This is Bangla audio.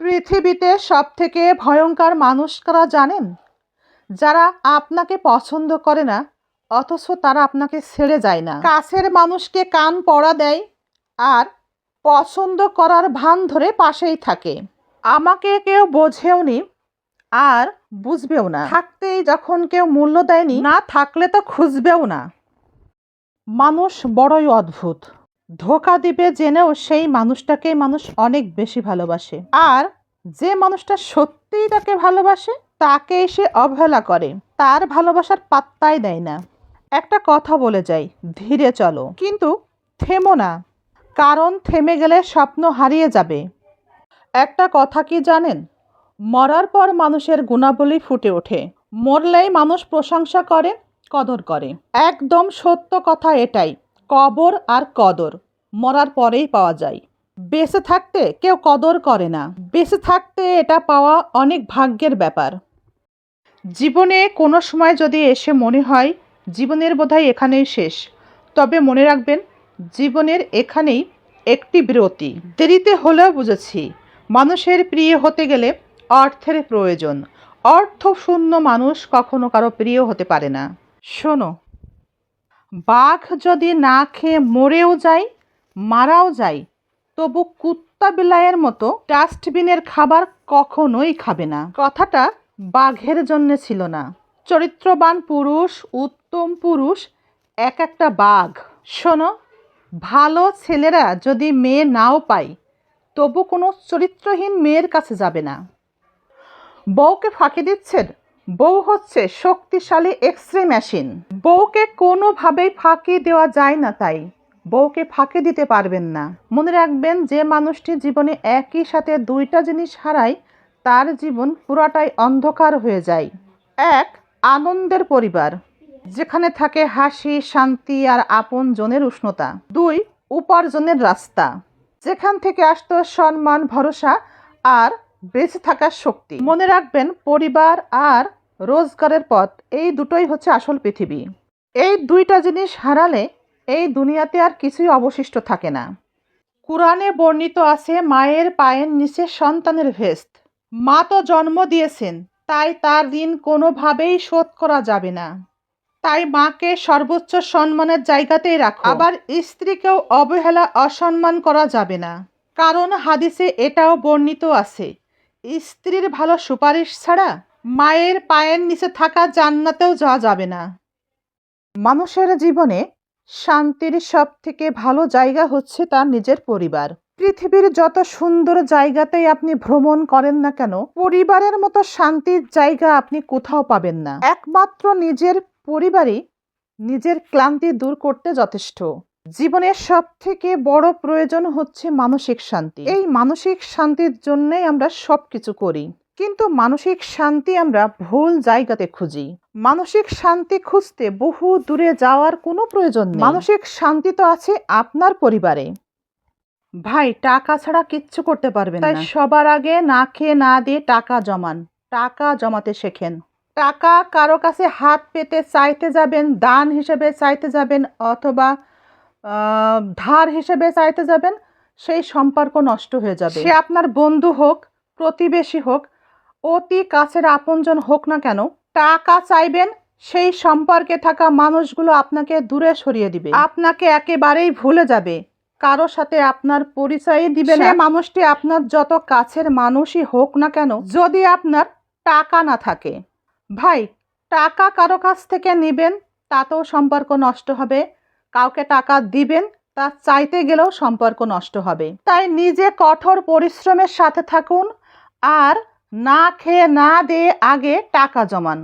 পৃথিবীতে সব থেকে ভয়ঙ্কর মানুষ কারা জানেন? যারা আপনাকে পছন্দ করে না, অথচ তারা আপনাকে ছেড়ে যায় না। কাছের মানুষকে কান পড়া দেয় আর পছন্দ করার ভান ধরে পাশেই থাকে। আমাকে কেউ বোঝেও নি আর বুঝবেও না। থাকতেই যখন কেউ মূল্য দেয়নি, না থাকলে তো খুঁজবেও না। মানুষ বড়ই অদ্ভুত। ধোকা দিবে জেনেও সেই মানুষটাকেই মানুষ অনেক বেশি ভালোবাসে। আর যে মানুষটা সত্যিই তাকে ভালোবাসে, তাকেই সে অবহেলা করে। তার ভালোবাসার পাত্তাই দেয় না। একটা কথা বলে যাই, ধীরে চলো। কিন্তু থেমো না, কারণ থেমে গেলে স্বপ্ন হারিয়ে যাবে। একটা কথা কি জানেন? মরার পর মানুষের গুণাবলী ফুটে ওঠে। মরলেই মানুষ প্রশংসা করে, কদর করে। একদম সত্য কথা এটাই। কবর আর কদর, মরার পরেই পাওয়া যায়। বেঁচে থাকতে কেউ কদর করে না। বেঁচে থাকতে এটা পাওয়া অনেক ভাগ্যের ব্যাপার। জীবনে কোনো সময় যদি এসে মনে হয়, জীবনের বোধহয় এখানেই শেষ। তবে মনে রাখবেন, জীবনের এখানেই একটি বিরতি। দেরিতে হলেও বুঝেছি, মানুষের প্রিয় হতে গেলে অর্থের প্রয়োজন। অর্থ শূন্য মানুষ কখনো কারও প্রিয় হতে পারে না। শোনো বাঘ যদি না খেয়ে মরেও যায়, মারাও যায়, তবু কুত্তা বিলাইয়ের মতো ডাস্টবিনের খাবার কখনোই খাবে না। কথাটা বাঘের জন্য ছিল না। চরিত্রবান পুরুষ, উত্তম পুরুষ, এক একটা বাঘ। শোনো, ভালো ছেলেরা যদি মেয়ে নাও পায়, তবু কোনো চরিত্রহীন মেয়ের কাছে যাবে না। বউকে ফাঁকি দিচ্ছেন বউ হচ্ছে শক্তিশালী এক্স রে মেশিন। বউকে কোনোভাবেই ফাঁকি দেওয়া যায় না তাই। বউকে ফাঁকি দিতে পারবেন না। মনে রাখবেন যে মানুষটি জীবনে একই সাথে দুইটা জিনিস হারায়, তার জীবন পুরাটাই অন্ধকার হয়ে যায়। এক, আনন্দের পরিবার। যেখানে থাকে হাসি, শান্তি আর আপন জনের উষ্ণতা। দুই, উপার্জনের রাস্তা। যেখান থেকে আসতো সম্মান, ভরসা আর বেঁচে থাকার শক্তি। মনে রাখবেন, পরিবার আর রোজগারের পথ, এই দুটোই হচ্ছে আসল পৃথিবী। এই দুইটা জিনিস হারালে এই দুনিয়াতে আর কিছুই অবশিষ্ট থাকে না। কোরআনে বর্ণিত আছে, মায়ের পায়ের নিচে সন্তানের ভেস্ত। মা তো জন্ম দিয়েছেন, তাই তার ঋণ কোনোভাবেই শোধ করা যাবে না। তাই মাকে সর্বোচ্চ সম্মানের জায়গাতেই রাখো। আবার স্ত্রীকেও অবহেলা, অসম্মান করা যাবে না। কারণ হাদিসে এটাও বর্ণিত আছে, স্ত্রীর ভালো সুপারিশ ছাড়া মায়ের পায়ের নিচে থাকা জান্নাতেও যাওয়া যাবে না। মানুষের জীবনে শান্তির সব থেকে ভালো জায়গা হচ্ছে তার নিজের পরিবার। পৃথিবীর যত সুন্দর জায়গাতেই আপনি ভ্রমণ করেন না কেন, পরিবারের মতো শান্তির জায়গা আপনি কোথাও পাবেন না। একমাত্র নিজের পরিবারই নিজের ক্লান্তি দূর করতে যথেষ্ট। জীবনের সব থেকে বড় প্রয়োজন হচ্ছে মানসিক শান্তি। এই মানসিক শান্তির জন্যই আমরা সব কিছু করি। কিন্তু মানসিক শান্তি আমরা ভুল জায়গাতে খুঁজি। মানসিক শান্তি খুঁজতে বহু দূরে যাওয়ার কোনো প্রয়োজন নেই। মানসিক শান্তি তো আছে আপনার পরিবারে। ভাই টাকা ছাড়া কিচ্ছু করতে পারবেন তাই সবার আগে না খেয়ে না দিয়ে টাকা জমান। টাকা জমাতে শেখেন। টাকা কারও কাছে হাত পেতে চাইতে যাবেন দান হিসেবে চাইতে যাবেন অথবা ধার হিসেবে চাইতে যাবেন সেই সম্পর্ক নষ্ট হয়ে যাবে। সে আপনার বন্ধু হোক প্রতিবেশী হোক অতি কাছের আপনজন হোক না কেন টাকা চাইবেন সেই সম্পর্কে থাকা মানুষগুলো আপনাকে দূরে সরিয়ে দিবে। আপনাকে একেবারেই ভুলে যাবে। কারও সাথে আপনার পরিচয়ই দিবে না। মানুষটি আপনার যত কাছের মানুষই হোক না কেন যদি আপনার টাকা না থাকে। ভাই টাকা কারও কাছ থেকে নেবেন তাতেও সম্পর্ক নষ্ট হবে। কাউকে টাকা দিবেন তা চাইতে গেলেও সম্পর্ক নষ্ট হবে। তাই নিজে কঠোর পরিশ্রমের সাথে থাকুন। আর না খেয়ে না দিয়ে আগে টাকা জমান।